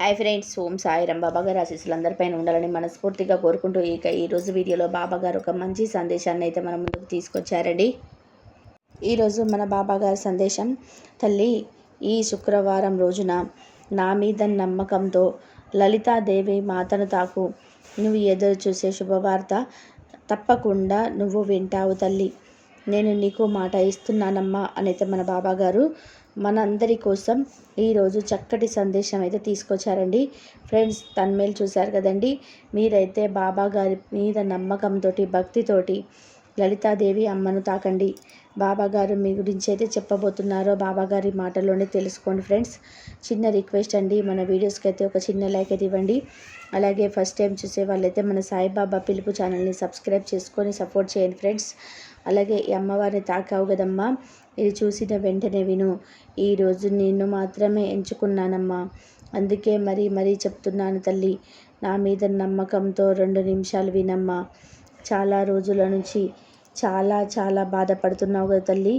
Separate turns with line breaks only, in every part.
Hi friends Om Sairam Baba garu ఆశీస్సులు అందరిపైన ఉండాలని మనస్ఫూర్తిగా కోరుకుంటూ ఇక ఈరోజు వీడియోలో బాబా గారు ఒక మంచి సందేశాన్ని అయితే మన ముందుకు తీసుకొచ్చారండి. ఈరోజు మన బాబా గారి సందేశం తల్లి ఈ శుక్రవారం రోజున నా మీద నమ్మకంతో లలితాదేవి మాతను తాకు. నువ్వు ఎదురు చూసే శుభవార్త తప్పకుండా నువ్వు వింటావు తల్లి. నేను నీకు మాట ఇస్తున్నానమ్మా అనైతే మన బాబాగారు మనందరి కోసం ఈరోజు చక్కటి సందేశం అయితే తీసుకొచ్చారండి. ఫ్రెండ్స్ తన్మేలు చూశారు కదండి. మీరైతే బాబా గారి మీద నమ్మకంతో భక్తితోటి లలితాదేవి అమ్మను తాకండి. బాబాగారు మీ గురించి అయితే చెప్పబోతున్నారో బాబాగారి మాటలోనే మాటల్లోనే తెలుసుకోండి ఫ్రెండ్స్. చిన్న రిక్వెస్ట్ అండి మన వీడియోస్కి అయితే ఒక చిన్న లైక్ అయితే ఇవ్వండి. అలాగే ఫస్ట్ టైం చూసే వాళ్ళైతే మన సాయిబాబా పిలుపు ఛానల్ని సబ్స్క్రైబ్ చేసుకొని సపోర్ట్ చేయండి ఫ్రెండ్స్. అలాగే ఈ అమ్మవారిని తాకావు కదమ్మా. ఇది చూసిన వెంటనే విను. ఈరోజు నిన్ను మాత్రమే ఎంచుకున్నానమ్మా. అందుకే మరీ మరీ చెప్తున్నాను తల్లి. నా మీద నమ్మకంతో రెండు నిమిషాలు వినమ్మా. చాలా రోజుల నుంచి చాలా చాలా బాధపడుతున్నావు కదా తల్లి.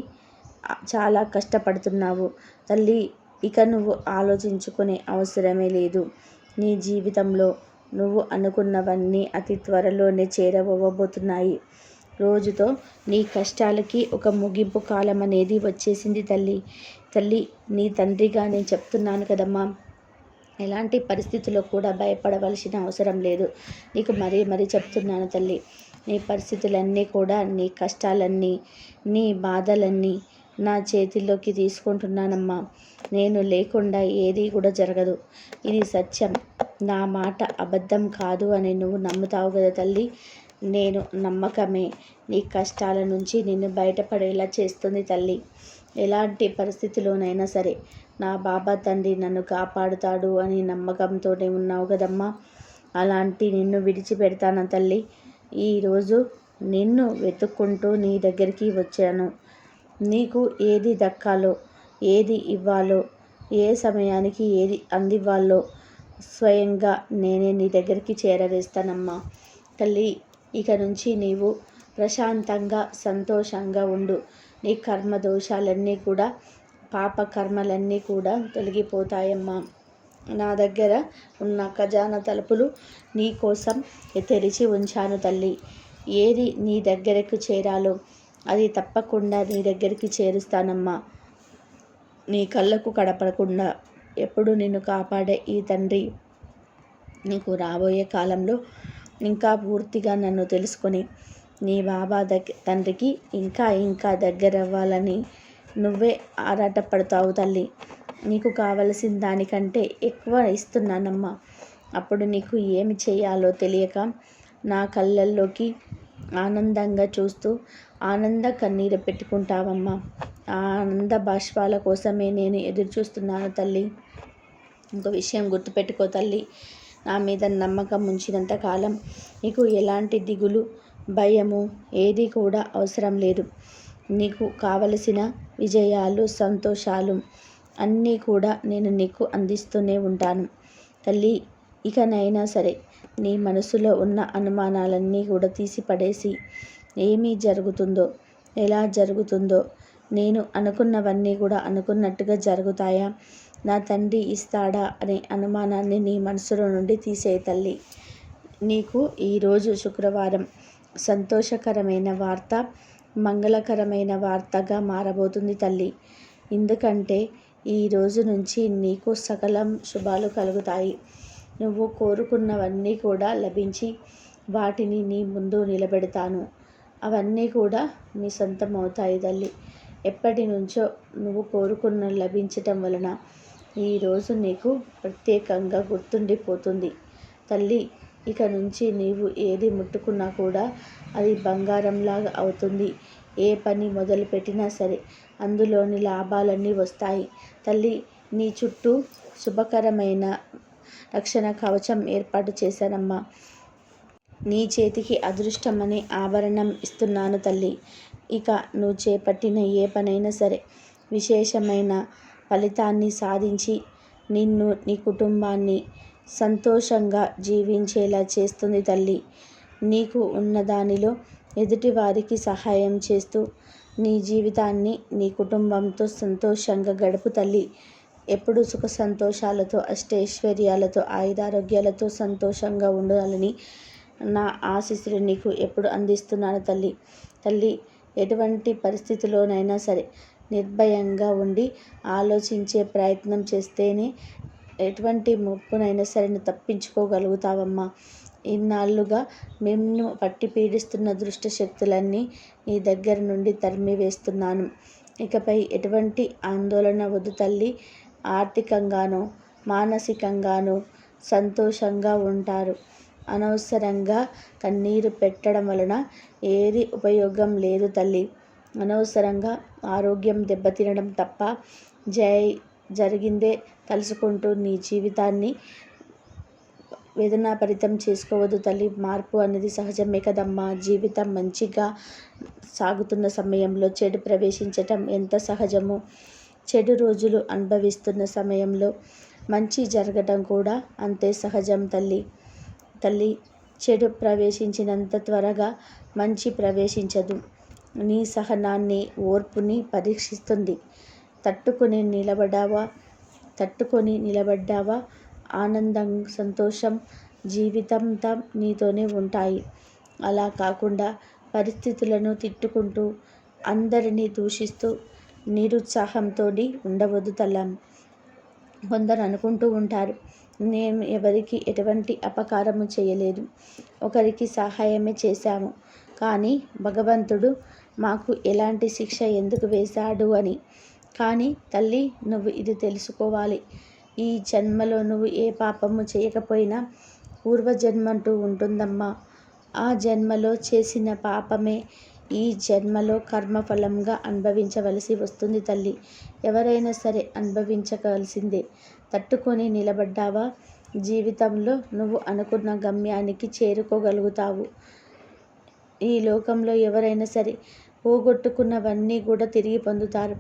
చాలా కష్టపడుతున్నావు. తల్లి ఇక నువ్వు ఆలోచించుకునే అవసరమే లేదు. నీ జీవితంలో నువ్వు అనుకున్నవన్నీ అతి త్వరలోనే చేరవబోతున్నాయి రోజుతో నీ కష్టాలకి ఒక ముగింపు కాలం అనేది వచ్చేసింది తల్లి. తల్లి నీ తండ్రిగా నేను చెప్తున్నాను కదమ్మా. ఎలాంటి పరిస్థితుల్లో కూడా భయపడవలసిన అవసరం లేదు. నీకు మరీ మరీ చెప్తున్నాను తల్లి. నీ పరిస్థితులన్నీ కూడా నీ కష్టాలన్నీ నీ బాధలన్నీ నా చేతిలోకి తీసుకుంటున్నానమ్మా. నేను లేకుండా ఏది కూడా జరగదు. ఇది సత్యం. నా మాట అబద్ధం కాదు అని నువ్వు నమ్ముతావు కదా తల్లి. నేను నమ్మకమే. నీ కష్టాల నుంచి నిన్ను బయటపడేలా చేస్తుంది తల్లి. ఎలాంటి పరిస్థితిలోనైనా సరే. నా బాబా తండ్రి నన్ను కాపాడుతాడు అని నమ్మకంతోనే ఉన్నావు కదమ్మా. అలాంటి నిన్ను విడిచిపెడతాను తల్లి? ఈరోజు నిన్ను వెతుక్కుంటూ నీ దగ్గరికి వచ్చాను. నీకు ఏది దక్కాలో ఏది ఇవ్వాలో ఏ సమయానికి ఏది అందివ్వాలో స్వయంగా నేనే నీ దగ్గరికి చేరవేస్తానమ్మా. తల్లి ఇక నుంచి నీవు ప్రశాంతంగా సంతోషంగా ఉండు. నీ కర్మ దోషాలన్నీ కూడా పాప కర్మలన్నీ కూడా తొలగిపోతాయమ్మా. నా దగ్గర ఉన్న ఖజానా తలుపులు నీ కోసం తెరిచి ఉంచాను తల్లి. ఏది నీ దగ్గరకు చేరాలో అది తప్పకుండా నీ దగ్గరికి చేరుస్తానమ్మా. నీ కళ్ళకు కడపడకుండా ఎప్పుడు నిన్ను కాపాడే ఈ తండ్రి నీకు రాబోయే కాలంలో ఇంకా పూర్తిగా నన్ను తెలుసుకొని నీ బాబా దగ్గర తండ్రికి ఇంకా ఇంకా దగ్గర అవ్వాలని నువ్వే ఆరాటపడతావు తల్లి. నీకు కావలసిన దానికంటే ఎక్కువ ఇస్తున్నానమ్మా. అప్పుడు నీకు ఏమి చేయాలో తెలియక నా కళ్ళల్లోకి ఆనందంగా చూస్తూ ఆనంద కన్నీరు పెట్టుకుంటావమ్మా. ఆ ఆనంద బాష్పాల కోసమే నేను ఎదురు చూస్తున్నాను తల్లి. ఇంకో విషయం గుర్తుపెట్టుకో తల్లి. నా మీద నమ్మకం ఉంచినంత కాలం నీకు ఎలాంటి దిగులు భయము ఏది కూడా అవసరం లేదు. నీకు కావలసిన విజయాలు సంతోషాలు అన్నీ కూడా నేను నీకు అందిస్తూనే ఉంటాను. తల్లి ఇకనైనా సరే నీ మనసులో ఉన్న అనుమానాలన్నీ కూడా తీసిపడేసి ఏమీ జరుగుతుందో ఎలా జరుగుతుందో నేను అనుకున్నవన్నీ కూడా అనుకున్నట్టుగా జరుగుతాయా? నా తండ్రి ఇస్తాడా అనే అనుమానాన్ని నీ మనసులో నుండి తీసే తల్లి. నీకు ఈరోజు శుక్రవారం సంతోషకరమైన వార్త మంగళకరమైన వార్తగా మారబోతుంది తల్లి. ఎందుకంటే ఈ రోజు నుంచి నీకు సకలం శుభాలు కలుగుతాయి. నువ్వు కోరుకున్నవన్నీ కూడా లభించి వాటిని నీ ముందు నిలబెడతాను. అవన్నీ కూడా నీ సొంతం అవుతాయి తల్లి. ఎప్పటి నుంచో నువ్వు కోరుకున్న లభించటం వలన ఈరోజు నీకు ప్రత్యేకంగా గుర్తుండిపోతుంది. తల్లి ఇక నుంచి నీవు ఏది ముట్టుకున్నా కూడా అది బంగారంలాగా అవుతుంది. ఏ పని మొదలుపెట్టినా సరే అందులోని లాభాలన్నీ వస్తాయి. తల్లి నీ చుట్టూ శుభకరమైన రక్షణ కవచం ఏర్పాటు చేశానమ్మా. నీ చేతికి అదృష్టమనే ఆభరణం ఇస్తున్నాను తల్లి. ఇక నువ్వు చేపట్టిన ఏ పనైనా సరే విశేషమైన ఫలితాన్ని సాధించి నిన్ను నీ కుటుంబాన్ని సంతోషంగా జీవించేలా చేస్తుంది తల్లి. నీకు ఉన్న దానిలో ఎదుటివారికి సహాయం చేస్తూ నీ జీవితాన్ని నీ కుటుంబంతో సంతోషంగా గడుపు తల్లి. ఎప్పుడు సుఖ సంతోషాలతో అష్టైశ్వర్యాలతో ఆయుధారోగ్యాలతో సంతోషంగా ఉండాలని నా ఆశీస్సులు నీకు ఎప్పుడు అందిస్తున్నాను తల్లి. తల్లి ఎటువంటి పరిస్థితిలోనైనా సరే నిర్భయంగా ఉండి ఆలోచించే ప్రయత్నం చేస్తేనే ఎటువంటి ముప్పునైనా సరే నువ్వు తప్పించుకోగలుగుతావమ్మా. ఇన్నాళ్ళుగా మేము పట్టి పీడిస్తున్న దృష్ట శక్తులన్నీ నీ దగ్గర నుండి తరిమివేస్తున్నాను ఇకపై ఎటువంటి ఆందోళన వద్దు తల్లి. ఆర్థికంగానో మానసికంగానో సంతోషంగా ఉంటారు. అనవసరంగా కన్నీరు పెట్టడం వలన ఏది ఉపయోగం లేదు తల్లి. అనవసరంగా ఆరోగ్యం దెబ్బతినడం తప్ప జై జరిగిందే తలుసుకుంటూ నీ జీవితాన్ని వేదనాభరితం చేసుకోవద్దు తల్లి. మార్పు అనేది సహజమే కదమ్మా. జీవితం మంచిగా సాగుతున్న సమయంలో చెడు ప్రవేశించటం ఎంత సహజము చెడు రోజులు అనుభవిస్తున్న సమయంలో మంచి జరగటం కూడా అంతే సహజం తల్లి. తల్లి చెడు ప్రవేశించినంత త్వరగా మంచి ప్రవేశించదు. నీ సహనాన్ని ఓర్పుని పరీక్షిస్తుంది. తట్టుకుని నిలబడ్డావా? తట్టుకొని నిలబడ్డావా? ఆనందం సంతోషం జీవితంతా నీతోనే ఉంటాయి. అలా కాకుండా పరిస్థితులను తిట్టుకుంటూ అందరినీ దూషిస్తూ నిరుత్సాహంతో ఉండవద్దు తల్లం. కొందరు అనుకుంటూ ఉంటారు నేను ఎవరికి ఎటువంటి అపకారము చేయలేదు. ఒకరికి సహాయమే చేశాము. కానీ భగవంతుడు మాకు ఎలాంటి శిక్ష ఎందుకు వేశాడు అని. కానీ తల్లి నువ్వు ఇది తెలుసుకోవాలి. ఈ జన్మలో నువ్వు ఏ పాపము చేయకపోయినా పూర్వజన్మంటూ ఉంటుందమ్మా. ఆ జన్మలో చేసిన పాపమే ఈ జన్మలో కర్మఫలంగా అనుభవించవలసి వస్తుంది తల్లి. ఎవరైనా సరే అనుభవించవలసిందే. తట్టుకొని నిలబడ్డావా? జీవితంలో నువ్వు అనుకున్న గమ్యానికి చేరుకోగలుగుతావు. ఈ లోకంలో ఎవరైనా సరే పోగొట్టుకున్నవన్నీ కూడా తిరిగి పొందుతారు.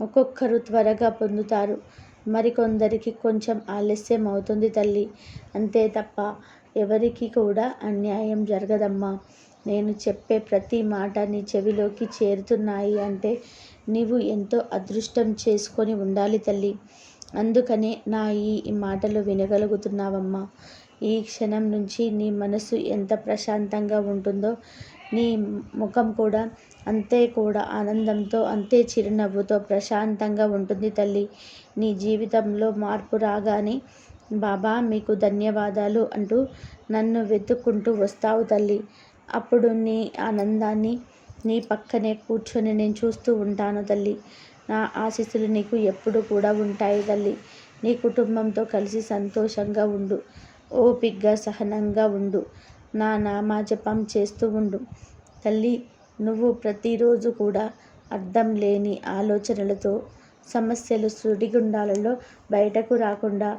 ఒక్కొక్కరు త్వరగా పొందుతారు. మరికొందరికి కొంచెం ఆలస్యం అవుతుంది తల్లి. అంతే తప్ప ఎవరికి కూడా అన్యాయం జరగదమ్మా. నేను చెప్పే ప్రతి మాట నీ చెవిలోకి చేరుతున్నాయి అంటే నీవు ఎంతో అదృష్టం చేసుకొని ఉండాలి తల్లి. అందుకనే నా ఈ మాటలు వినగలుగుతున్నావమ్మా. ఈ క్షణం నుంచి నీ మనసు ఎంత ప్రశాంతంగా ఉంటుందో నీ ముఖం కూడా అంతే కూడా ఆనందంతో అంతే చిరునవ్వుతో ప్రశాంతంగా ఉంటుంది తల్లి. నీ జీవితంలో మార్పు రాగానే బాబా మీకు ధన్యవాదాలు అంటూ నన్ను వెతుక్కుంటూ వస్తావు తల్లి. అప్పుడు నీ ఆనందాన్ని నీ పక్కనే కూర్చొని నేను చూస్తూ ఉంటాను తల్లి. నా ఆశీస్సులు నీకు ఎప్పుడు కూడా ఉంటాయి తల్లి. నీ కుటుంబంతో కలిసి సంతోషంగా ఉండు ఓపిగ్గా సహనంగా ఉండు. నా నామాజపం చేస్తూ ఉండు. తల్లి నువ్వు ప్రతిరోజు కూడా అర్థం లేని ఆలోచనలతో సమస్యలు సుడిగుండాలలో బయటకు రాకుండా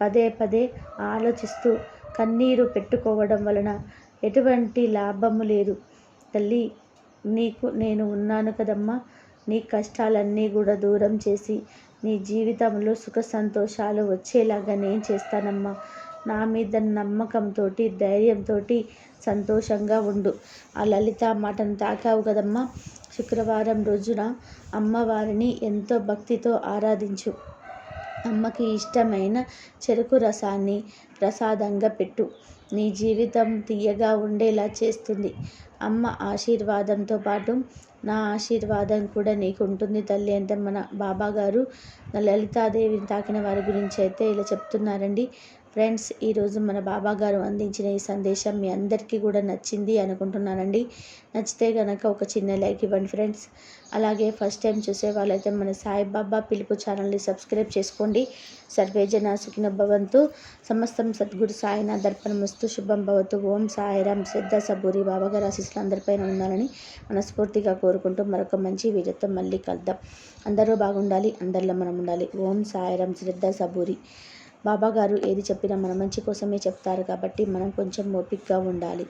పదే పదే ఆలోచిస్తూ కన్నీరు పెట్టుకోవడం వలన ఎటువంటి లాభము లేదు. తల్లి నీకు నేను ఉన్నాను కదమ్మా. నీ కష్టాలన్నీ కూడా దూరం చేసి నీ జీవితంలో సుఖ సంతోషాలు వచ్చేలాగా నేను చేస్తానమ్మా. నా మీద నమ్మకంతో ధైర్యంతో సంతోషంగా ఉండు. ఆ లలిత మాటను తాకావు కదమ్మా. శుక్రవారం రోజున అమ్మవారిని ఎంతో భక్తితో ఆరాధించు. అమ్మకి ఇష్టమైన చెరుకు రసాన్ని ప్రసాదంగా పెట్టు. నీ జీవితం తీయగా ఉండేలా చేస్తుంది. అమ్మ ఆశీర్వాదంతో పాటు నా ఆశీర్వాదం కూడా నీకు ఉంటుంది తల్లి అంటే మన బాబా గారు లలితాదేవిని తాకిన వారి గురించి అయితే ఇలా చెప్తున్నారండి. ఫ్రెండ్స్ ఈరోజు మన బాబా గారు అందించిన ఈ సందేశం మీ అందరికీ కూడా నచ్చింది అనుకుంటున్నానండి. నచ్చితే కనుక ఒక చిన్న లైక్ ఇవ్వండి ఫ్రెండ్స్. అలాగే ఫస్ట్ టైం చూసే వాళ్ళైతే మన సాయిబాబా పిలుపు ఛానల్ని సబ్స్క్రైబ్ చేసుకోండి. సర్వేజన సుఖిన భవంతు. సమస్తం సద్గురు సాయిన దర్పణమస్తు శుభం భవతు. ఓం సాయిరామ్. శ్రద్ధ సబూరి బాబాగారు ఆశీస్సులు అందరిపైన ఉండాలని మనస్ఫూర్తిగా కోరుకుంటూ మరొక మంచి వీడియోతో మళ్ళీ కలుద్దాం. అందరూ బాగుండాలి. అందరిలో మనం ఉండాలి. ఓం సాయిరామ్. శ్రద్ధ సబూరి బాబాగారు ఏది చెప్పినా మన మంచి కోసమే చెప్తారు కాబట్టి మనం కొంచెం ఓపిక్గా ఉండాలి.